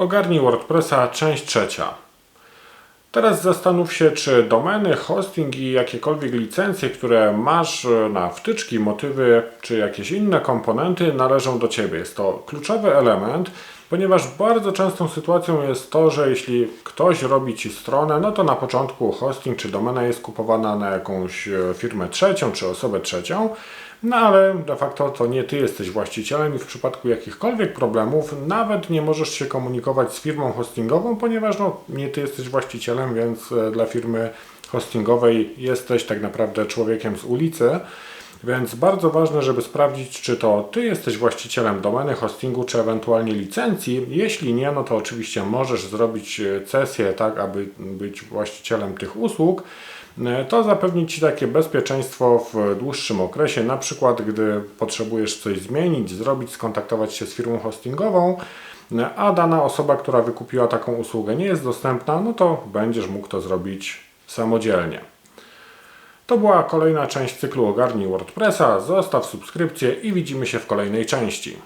Ogarnij WordPressa, część trzecia. Teraz zastanów się, czy domeny, hosting i jakiekolwiek licencje, które masz na wtyczki, motywy czy jakieś inne komponenty należą do Ciebie. Jest to kluczowy element, ponieważ bardzo częstą sytuacją jest to, że jeśli ktoś robi Ci stronę, no to na początku hosting czy domena jest kupowana na jakąś e, firmę trzecią czy osobę trzecią, no ale de facto to nie Ty jesteś właścicielem i w przypadku jakichkolwiek problemów nawet nie możesz się komunikować z firmą hostingową, ponieważ no, nie Ty jesteś właścicielem, więc e, dla firmy hostingowej jesteś tak naprawdę człowiekiem z ulicy. Więc bardzo ważne, żeby sprawdzić, czy to Ty jesteś właścicielem domeny, hostingu, czy ewentualnie licencji. Jeśli nie, no to oczywiście możesz zrobić e, cesję tak, aby być właścicielem tych usług. E, To zapewni Ci takie bezpieczeństwo w dłuższym okresie, na przykład gdy potrzebujesz coś zmienić, zrobić, skontaktować się z firmą hostingową, e, a dana osoba, która wykupiła taką usługę nie jest dostępna, no to będziesz mógł to zrobić samodzielnie. To była kolejna część cyklu Ogarnij WordPressa. Zostaw subskrypcję i widzimy się w kolejnej części.